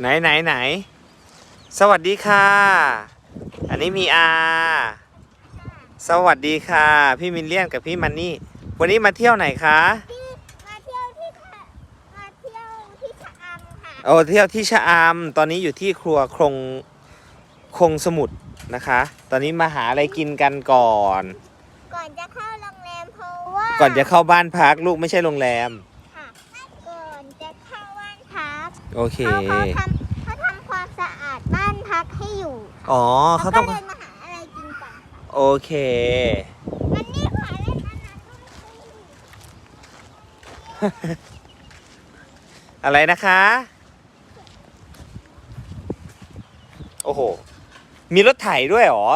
ไหนไหนไหน สวัสดีค่ะ อันนี้มีอา สวัสดีค่ะ พี่มินเลียนกับพี่มันนี่ วันนี้มาเที่ยวไหนคะ ที่มาเที่ยวที่ทะมาเที่ยวที่ชะอำค่ะ โอ้เที่ยวที่ชะอำตอนนี้อยู่ที่ครัวครงคงสมุทรนะคะ ตอนนี้มาหาอะไรกินกันก่อน ก่อนจะเข้าโรงแรมเพราะว่าก่อนจะเข้าบ้านพักลูกไม่ใช่โรงแรม ค่ะก่อนจะเข้าบ้านพัก โอเค เขาเขาทำเขาทำความสะอาดบ้านพักให้อยู่อ๋อเขาเขาก็ต้องเลยมาหาอะไรกินก่อนค่ะโอเควันนี้ขอเล่นอันนั้นด้วยอะไรนะคะ โอ้โห มีรถไถด้วยเหรอ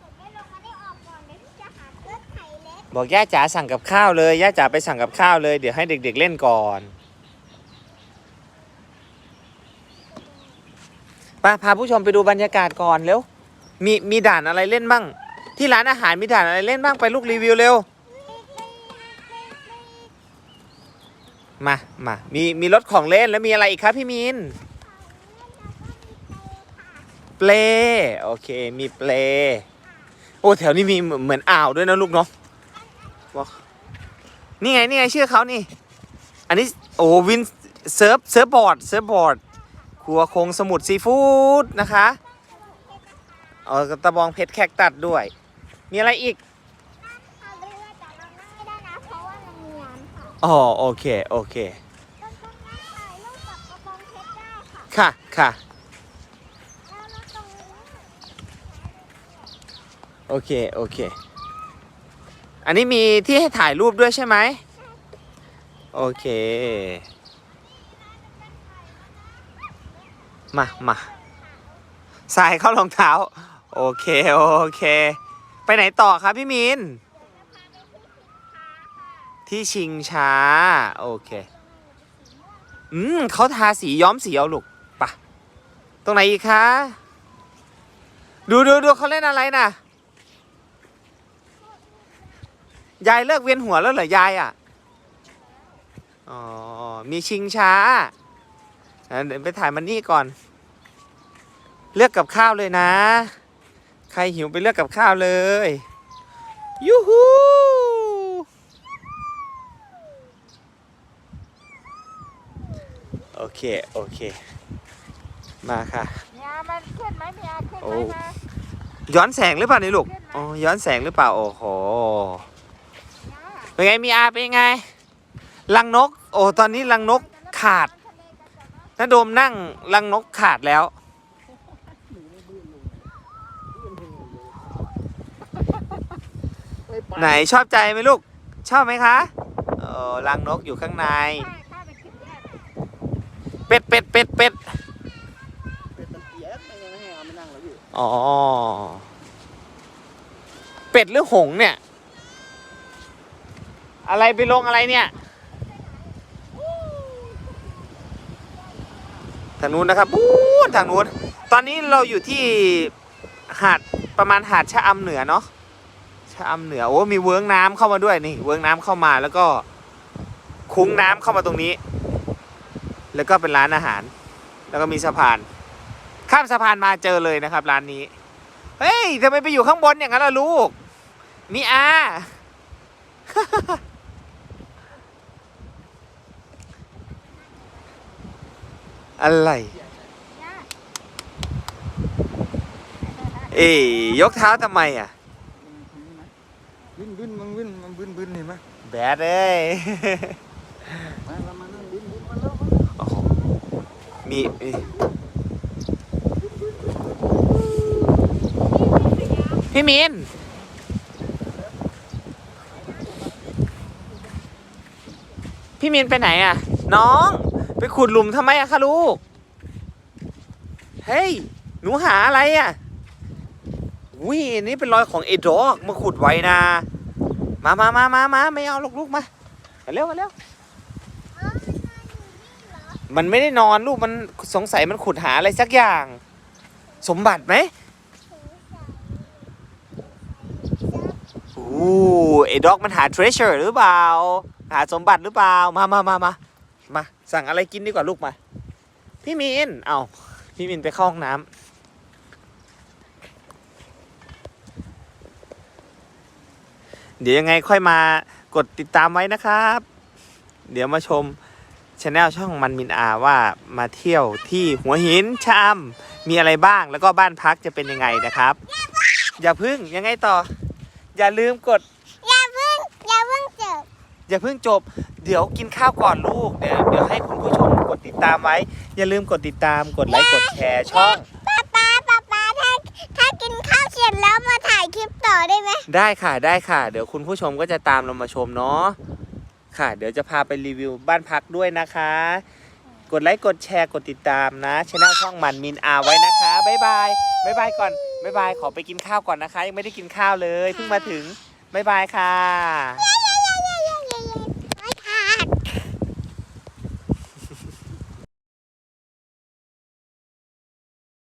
ผมไม่ลงมาได้ออกก่อนเดี๋ยวพี่จะหาเสื้อไข่เล็กบอกย่าจ๋าสั่งกับข้าวเลย ย่าจ๋าไปสั่งกับข้าวเลย เดี๋ยวให้เด็ก ๆ เล่นก่อน ไปพาผู้ชมไปดูบรรยากาศก่อนเร็ว มีมีด่านอะไรเล่นบ้าง ที่ร้านอาหารมีด่านอะไรเล่นบ้างไปลูกรีวิวเร็ว มามามีมีรถของเล่นแล้วมีอะไรอีกครับพี่มินเปลโอเคมีเปลโอ้แถวนี้มีเหมือนเหมือนอ่าวด้วยนะลูกเนาะนี่ไงนี่ไงชื่อเขานี่ อันนี้โอ้วินเซิร์ฟเซิร์ฟบอร์ดเซิร์ฟบอร์ด ครัวคงสมุทรซีฟู้ดนะคะเอาตะบองเพชรแคคตัดด้วย มีอะไรอีกเอาเรือแต่เรานั่งไม่ได้นะเพราะว่ามันมีน้ำค่ะอ๋อโอเค โอเคเราต้องนั่งถ่ายรูปกับกระบองเพชรได้ค่ะค่ะค่ะแล้วเราตรงนี้โอเค โอเค อันนี้มีที่ให้ถ่ายรูปด้วยใช่ไหม โอเค มามาใส่เข้ารองเท้า โอเค โอเค ไปไหนต่อครับพี่มิน ที่ชิงช้า โอเค อืมเขาทาสีย้อมสีเอาลูกปะตรงไหนอีกคะ ดูดูดูเขาเล่นอะไรน่ะยายเลิกเวียนหัวแล้วเหรอ ยายอะ อ๋อ มีชิงช้า เดี๋ยวไปถ่ายมันนี่ก่อน เลือกกับข้าวเลยนะ ใครหิวไปเลือกกับข้าวเลยยูฮูโอเค โอเค มาค่ะมีอามันขึ้นไหมมีอาขึ้นโอ้ไหมมาย้อนแสงหรือเปล่านี่ลูกอ๋อย้อนแสงหรือเปล่า โอ้โห เป็นไงมีอาเป็นไง ลังนก โอ้ ตอนนี้ลังนกขาด น้าโดมนั่งลังนกขาดแล้ว ไหนชอบใจไหมลูก ชอบไหมคะเออลังนกอยู่ข้างในข้าข้าไปขึ้นแยกเป็ดเป็ดเป็ดเป็ดเป็นตะเกียบไม่ให้เอามานั่งแล้วอยู่อ๋อ เป็ดหรือหงส์เนี่ย อะไรไปลงอะไรเนี่ย ทางนู้นนะครับปู๊ทางนู้นตอนนี้เราอยู่ที่หาดประมาณหาดชะอำเหนือเนาะชะอำเหนือโอ้มีเวิ้งน้ำเข้ามาด้วยนี่เวิ้งน้ำเข้ามาแล้วก็คุ้งน้ำเข้ามาตรงนี้ แล้วก็เป็นร้านอาหาร แล้วก็มีสะพาน ข้ามสะพานมาเจอเลยนะครับร้านนี้เฮ้ยทำไมไปอยู่ข้างบนอย่างนั้นล่ะลูก มีอา อะไร เอ้ยยกเท้าทำไมอะวินวินมันวินมันวินวินเห็นไหมแบดเอ้ยมาเรามานั่งวินวินมาแล้วโอ้โหมีมีพี่มินพี่มินไปไหนอะ น้อง ไปขุดหลุมทำไมอะคะลูก เฮ้ย หนูหาอะไรอะวิอันนี้เป็นรอยของเอดอกมาขุดไว้นะ มามามามามาไม่เอาลูกลูกมาเร็วมาเร็วมันไม่ได้นอนลูกมันสงสัยมันขุดหาอะไรสักอย่าง สมบัติไหมอู้ไอ้ด็อกมันหา treasure หรือเปล่า หาสมบัติหรือเปล่า มามามามา มาสั่งอะไรกินดีกว่าลูกมา พี่มินเอาพี่มินไปเข้าห้องน้ำเดี๋ยวยังไงค่อยมากดติดตามไว้นะครับ เดี๋ยวมาชมช anel ช่องมันมินอาว่ามาเที่ยวที่หัวหินชะอำมีอะไรบ้างแล้วก็บ้านพักจะเป็นยังไงนะครับ อย่าพึ่งยังไงต่อ อย่าลืมกด อย่าเพิ่งอย่าเพิ่งเจอ อย่าเพิ่งจบ เดี๋ยวกินข้าวก่อนลูกเดี๋ยวเดี๋ยวให้คุณผู้ชมกดติดตามไว้ อย่าลืมกดติดตามกดไลค์กดแชร์ช่องป้าป้าป้าป้าถ้าถ้ากินข้าวเสร็จแล้วมาถ่ายคลิปต่อได้ไหมได้ค่ะได้ค่ะ เดี๋ยวคุณผู้ชมก็จะตามเรามาชมเนาะค่ะ เดี๋ยวจะพาไปรีวิวบ้านพักด้วยนะคะ กดไลค์กดแชร์กดติดตามนะช anel ช่องมันมินอาไว้นะคะบ๊ายบายบ๊ายบายก่อนบ๊ายบายขอไปกินข้าวก่อนนะคะ ยังไม่ได้กินข้าวเลยเพิ่งมาถึงบ๊ายบายค่ะ